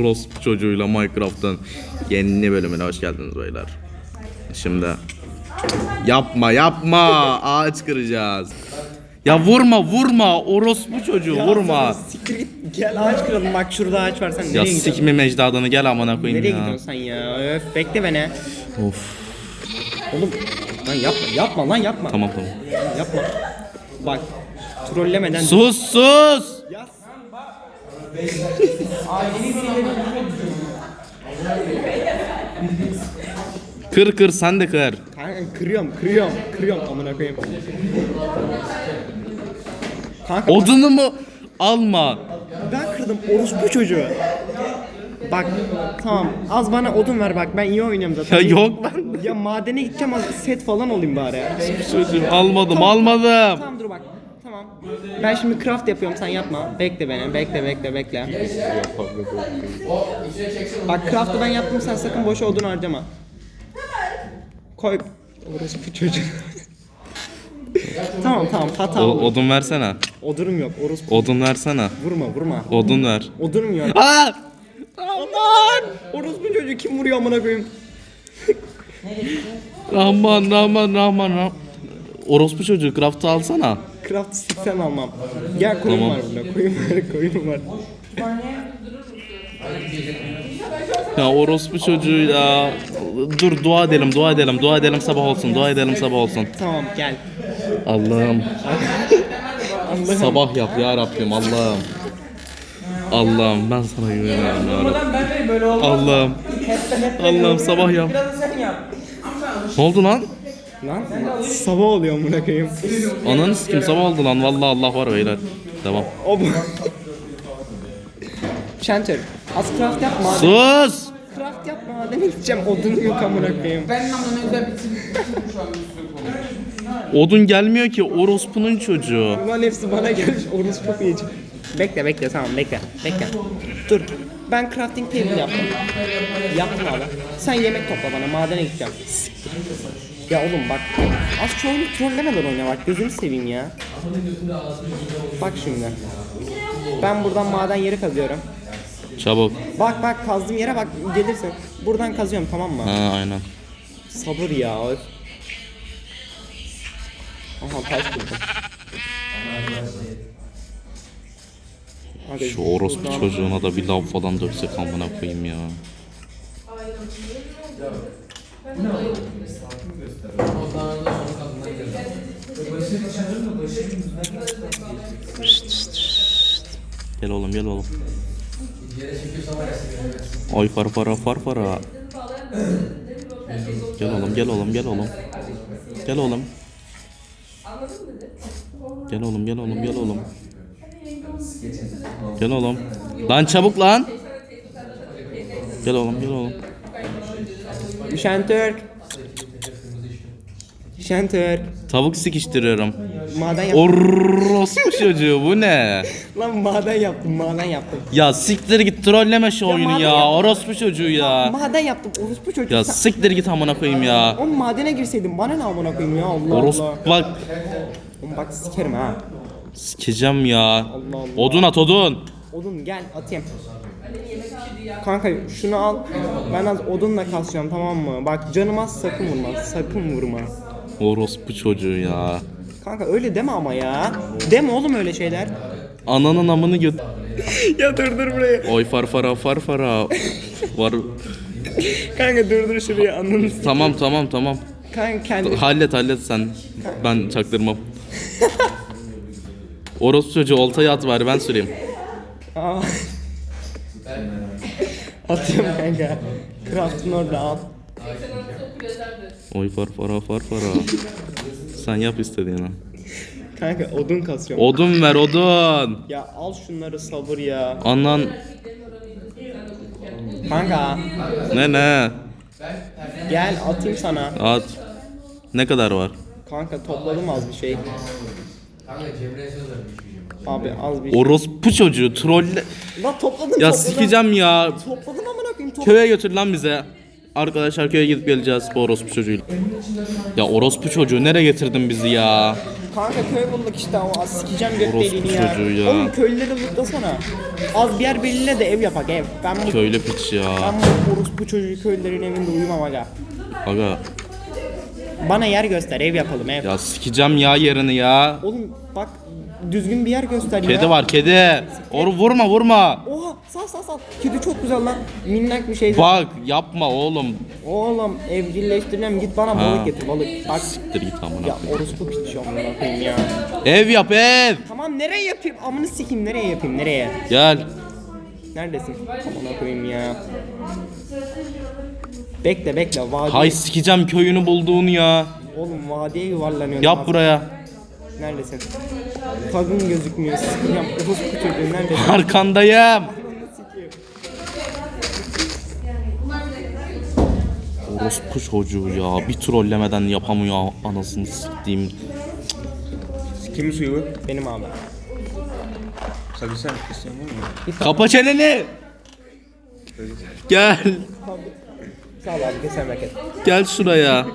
Rosp çocuğuyla Minecraft'ın yeni bölümüne hoş geldiniz beyler. Şimdi yapma yapma ağaç kıracağız. Ya vurma vurma orospu çocuğu vurma. Siktir git gel ağaç kıralım bak şurada ağaç var sen nereye Ya gidiyorsun? sikme mecdadını gel amına koyayım Nereye ya. gidiyorsun sen ya? Öf bekle beni. Of Oğlum lan yapma yapma lan yapma. tamam tamam. Yapma. Bak trollemeden Sus sus. Kır kır sen de kır. Kanka kırıyorum kırıyorum kırıyorum amına koyayım. Kanka Odunu mu alma. ben kırdım orospu çocuğu. Bak tamam az bana odun ver bak ben iyi oynuyorum zaten. Ya yok ben. Ya madene gideceğim az set falan olayım bari. Çocuğum almadım almadım. Tamam dur bak. Tamam. Ben şimdi craft yapıyorum sen yapma. Bekle beni. Bekle bekle bekle. Bak craft'ı ben yaptım sen sakın boşa odun harcama. Koy. Orası bu çocuk. tamam tamam hata O, oldu. odun versene. Odunum yok. Orası Odun versene. vurma vurma. Odun ver. Odunum yok. Aa! Aman! Orospu çocuğu kim vuruyor amına koyayım? Rahman Rahman Rahman Rahman. Orospu çocuğu craft'ı alsana. Craft'ı siksen almam. Gel koyun Tamam. var burada. Koyun var koyun var. Ya orospu çocuğu ya. Dur dua edelim dua edelim dua edelim sabah olsun dua edelim sabah olsun. Tamam gel. Allah'ım Allah'ım. sabah yap ya Rabbim Allah'ım. Allah'ım ben sana güveniyorum ya Rabbim. Allah'ım. Allah'ım sabah yap. Ne oldu lan? Lan sabah oluyor amına koyayım. Ananı sikim sabah oldu lan vallahi Allah var beyler. Devam. O bu. Şenter. Az craft yapma. Sus! Craft yapma. Madem gideceğim odun yok amına koyayım. Ben ama ne güzel bitirdim şu an Odun gelmiyor ki orospunun çocuğu. Ulan hepsi bana gelmiş. Çok iyi. Bekle bekle tamam bekle. Bekle. Dur. Ben crafting table yaptım. Yaptım abi. Sen yemek topla bana. Madene gideceğim. Siktir. Ya oğlum bak. Az çoğunu trollemeden oyna bak. Gözünü seveyim ya. Bak şimdi. Ben buradan maden yeri kazıyorum. Çabuk. Bak bak kazdığım yere bak gelirsin. Buradan kazıyorum tamam mı? Ha aynen. Sabır ya. öf. Aha taş buldum. Hadi Şu orospu çocuğuna da bir lav falan döksek amına koyayım ya. Gel oğlum gel oğlum. Oy far fara far fara. Gel oğlum gel oğlum gel oğlum. Gel oğlum. Gel oğlum gel oğlum gel oğlum. Gel oğlum. Lan çabuk lan. Gel oğlum gel oğlum. Şentürk. Şentürk. Tavuk sikiştiriyorum. Maden yaptım. Orospu çocuğu bu ne? Lan maden yaptım, maden yaptım. Ya siktir git trolleme şu oyunu maden ya. yapma. Orospu çocuğu ya. Maden yaptım. Orospu çocuğu. Ya Sen... siktir git amına koyayım ya. Oğlum madene girseydin bana ne amına koyayım ya Allah Orospu Allah. bak Oğlum bak sikerim ha. sikeceğim ya. Allah Allah. Odun at odun. Odun gel atayım. Kanka şunu al. Ben az odunla kasacağım tamam mı? Bak canım az sakın vurma. Sakın vurma. Orospu çocuğu ya. Kanka öyle deme ama ya. Deme oğlum öyle şeyler. Ananın amını göt. ya dur dur buraya. Oy farfara farfara. Var. Kanka dur dur şuraya anladın. Tamam tamam tamam. Kanka kendi. Hallet hallet sen. Ben çaktırmam. Orospu çocuğu oltayı at bari ben süreyim. Aa. Atıyorum kanka. Craft'ın orada al. Oy farfara farfara. Sen yap istediğini. Kanka odun kasıyorum. Odun ver odun. Ya al şunları sabır ya. Anan Kanka ne ne? gel atayım sana. At. Ne kadar var? Kanka topladım az bir şey. Abi az bir şey. Orospu çocuğu trolle. Lan topladım Ya topladım. sikeceğim ya. Topladım amına koyayım topladım. Köye götür lan bize. Arkadaşlar köye gidip geleceğiz bu orospu çocuğuyla. Ya orospu çocuğu nereye getirdin bizi ya? Kanka köy bulduk işte o sikeceğim göt Orospu deliğini ya. çocuğu ya. Oğlum köylüleri lootlasana. Az bir yer belirle de ev yapak ev. Ben bu, Köylü piç ya. ben bu orospu çocuğu köylülerin evinde uyumam aga. Aga Bana yer göster ev yapalım ev. ya sikeceğim ya yerini ya. Oğlum bak düzgün bir yer göster ya. Kedi var kedi. Or vurma vurma. Oha sal sal sal. Kedi çok güzel lan. Minnak bir şey. Bak yapma oğlum. Oğlum evcilleştireceğim git bana balık getir balık. Bak Siktir git amına. ya orospu piç amına koyayım ya. Ev yap ev. Tamam nereye yapayım? Amını sikeyim nereye yapayım nereye? Gel. Neredesin? Amına koyayım ya. Bekle bekle vadi. Hay sikeceğim köyünü bulduğunu ya. Oğlum vadiye yuvarlanıyorum. Yap buraya. Neredesin? Tagın gözükmüyor. Orospu çocuğu neredesin? Arkandayım. Orospu çocuğu ya. Bir trollemeden yapamıyor anasını siktiğim. Kimin suyu bu? Benim abi. Tabii sen Cristiano mu? Kapa çeneni. Gel. Sağ ol abi keser merak. Gel şuraya.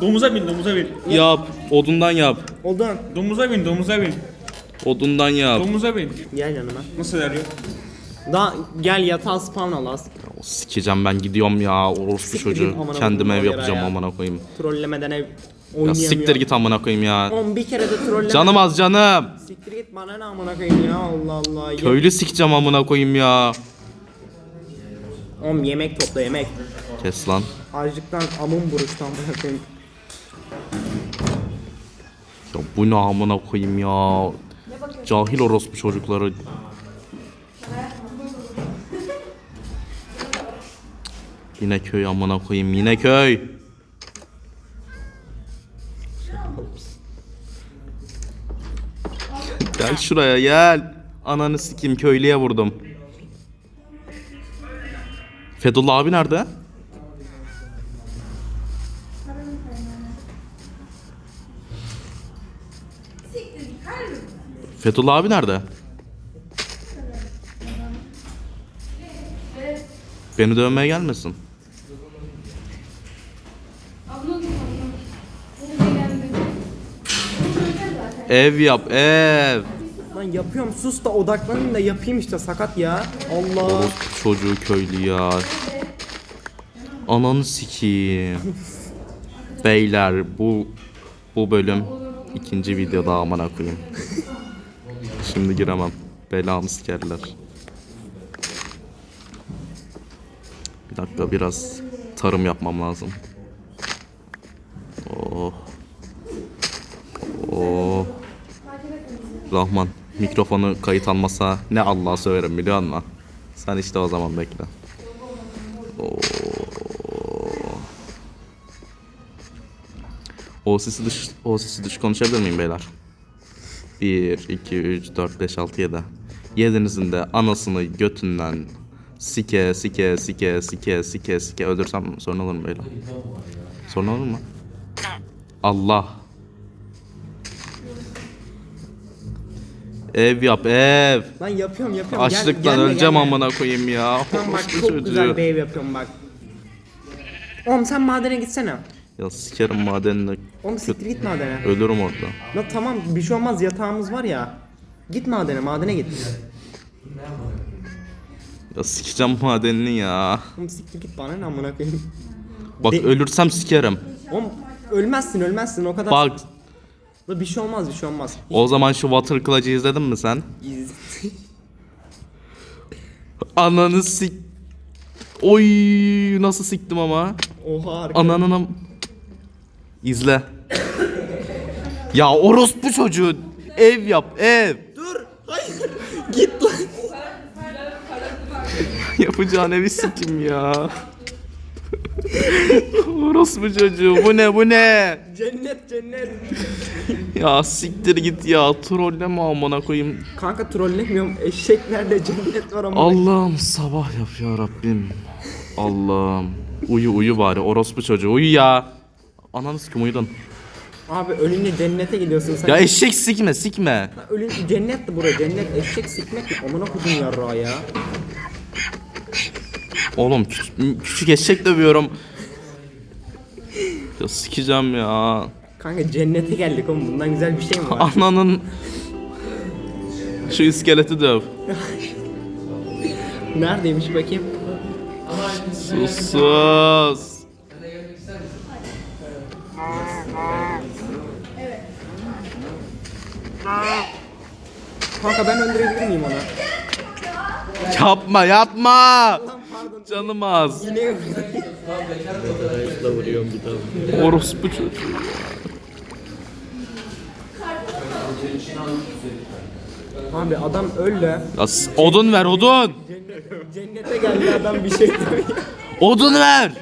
Domuza bin, domuza bin. Yap. Odundan yap. Oldu. Domuza bin, domuza bin. Odundan yap. Domuza bin. Gel yanıma. Nasıl arıyor? Daha gel yatağa spawn al az. Sikeceğim ben gidiyorum ya. Orospu Siktir çocuğu. git amına Kendime ev o yere yapacağım ya. amına koyayım. Trollemeden ev Ya oynayamıyor. siktir git amına koyayım ya. Oğlum bir kere de trolleme. Canım az canım. Siktir git bana ne amına koyayım ya Allah Allah. Ye- Köylü sikeceğim amına koyayım ya. Oğlum yemek topla yemek. Kes lan. Açlıktan amın buruştu amına koyayım. Ya bu ne amına koyayım ya. Cahil orospu çocukları. Yine köy amına koyayım yine köy. gel şuraya gel. Ananı sikeyim köylüye vurdum. Fethullah abi nerede? Fethullah abi nerede? Beni dövmeye gelmesin. Ev yap ev. Lan yapıyorum sus da odaklanayım da yapayım işte sakat ya. Allah. Orospu çocuğu köylü ya. Ananı sikeyim. Beyler bu bu bölüm ikinci videoda amına koyayım. Şimdi giremem. Belamı sikerler. Bir dakika biraz tarım yapmam lazım. Oh. Oh. Rahman mikrofonu kayıt almasa ne Allah'a söverim biliyor musun? Sen işte o zaman bekle. Oo. O sesi dış, o sesi dış konuşabilir miyim beyler? 1, 2, 3, 4, 5, 6, 7. Yedinizin de anasını götünden sike sike sike sike sike sike öldürsem sorun olur mu beyler? Sorun olur mu? Allah. Ev yap ev. Lan yapıyorum yapıyorum. Gel- Açlıktan gelme, öleceğim gelme. amına koyayım ya. Tamam bak Orospu çok çocuğu. güzel bir ev yapıyorum bak. Oğlum sen madene gitsene. Ya sikerim madenine. Oğlum siktir git madene. Ölürüm orada. La tamam bir şey olmaz yatağımız var ya. Git madene madene git. Ya sikeceğim madenini ya. Oğlum siktir git bana ne amına koyayım. Bak De- ölürsem sikerim. Oğlum ölmezsin ölmezsin o kadar. Bak La bir şey olmaz bir şey olmaz. o zaman şu Water Kılıcı izledin mi sen? İz- Ananı sik... Oy nasıl siktim ama. Oha harika. Ananın... İzle. ya orospu çocuğu. Ev yap ev. Dur hayır git lan. Yapacağın evi sikim ya. orospu çocuğu bu ne bu ne? Cennet cennet. Ya siktir git ya trolleme amına koyayım. Kanka trollemiyorum eşek nerede cennet var ama. Allah'ım sabah yap ya Rabbim. Allah'ım. Uyu uyu bari orospu çocuğu uyu ya. Ananı sikim uyudun. Abi ölünce cennete gidiyorsun sen. Ya eşek sikme sikme. Ölün cennetti bura cennet eşek sikmek mi? Amına kodum yarrağı ya. Oğlum küçük, küçük eşek dövüyorum. Ya sikeceğim ya. Kanka cennete geldik oğlum bundan güzel bir şey mi var? Ananın şu iskeleti döv. Neredeymiş bakayım? Sus sus. Kanka ben öldürebilir miyim onu? Yapma yapma. Canım az. Yine Orospu çocuğu. Abi adam öldü. Ya s- odun ver odun. Cennete geldi adam bir şey diyor. Odun ver.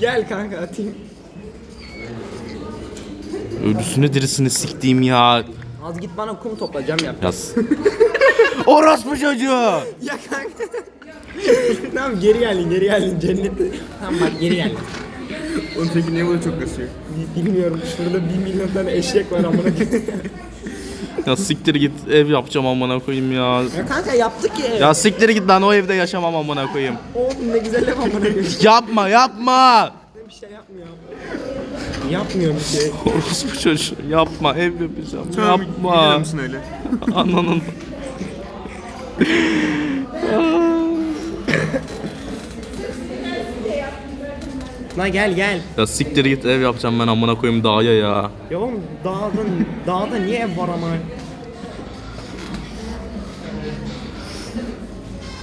Gel kanka atayım. Ölüsünü dirisini siktiğim ya. Az git bana kum toplayacağım yap. Yaz. Orospu çocuğu. Ya kanka. tamam geri geldin geri geldin cennete. Tamam bak geri geldin. Oğlum peki niye böyle çok kasıyor? Bilmiyorum şurada bir milyon tane eşek var amına koyayım. Ya siktir git ev yapacağım amına koyayım ya. ya kanka yaptık ya. Ya siktir git lan o evde yaşamam amına koyayım. Oğlum ne güzel ev amına koyayım. Yapma yapma. bir şey yapmıyor. Yapmıyor bir şey. Orospu çocuğu yapma ev yapacağım. Gidiyor Yapma. musun öyle? Ananın. Lan gel gel. Ya siktir git ev yapacağım ben amına koyayım dağa ya. Ya oğlum dağda, dağda niye ev var ama?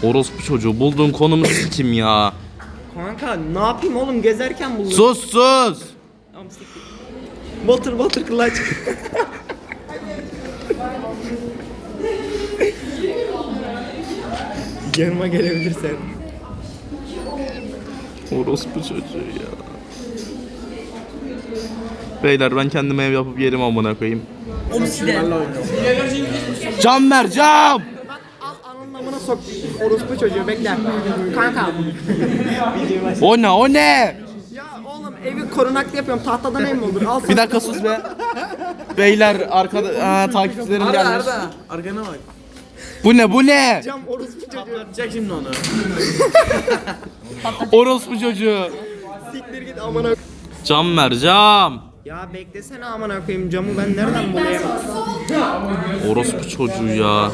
Orospu çocuğu bulduğun konumu sikim ya. Kanka ne yapayım oğlum gezerken buldum. Sus sus. Batır batır kılaç. Yanıma gelebilirsen. Orospu çocuğu ya. Beyler ben kendime ev yapıp yerim amına koyayım. Cam ver cam. Al anlamına sok. Orospu çocuğu bekle. Kanka. O ne o ne? Evi korunaklı yapıyorum. Tahtadan ev mi olur? Al Bir dakika sus be. Beyler arkada takipçilerim gelmiş. Arkana bak. Bu ne bu ne? Cam orospu çocuğu. Atacak şimdi onu. Orospu çocuğu. Siktir git amına. Cam ver cam. Ya beklesene amına koyayım camı ben nereden bulayım? Orospu çocuğu ya. Abi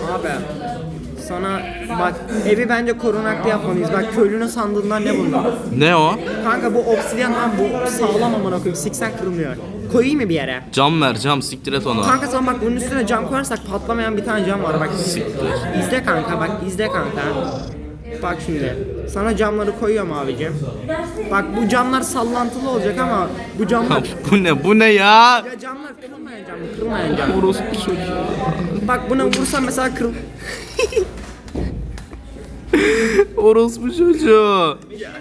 sana bak evi bence korunaklı yapmalıyız. Bak köylünün sandığından ne bunlar? Ne o? Kanka bu obsidyen lan bu sağlam amına koyayım. Siksen kırılmıyor. Koyayım mı bir yere? Cam ver cam siktir et onu. Kanka sen bak bunun üstüne cam koyarsak patlamayan bir tane cam var bak. İzle kanka bak izle kanka. Bak şimdi. Sana camları koyuyorum abicim. Bak bu camlar sallantılı olacak ama bu camlar bu ne bu ne ya? ya camlar kırılmayan cam, kırılmayan cam. Orospu çocuğu. Bak buna vursam mesela kırıl. Orospu çocuğu. Ya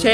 Şey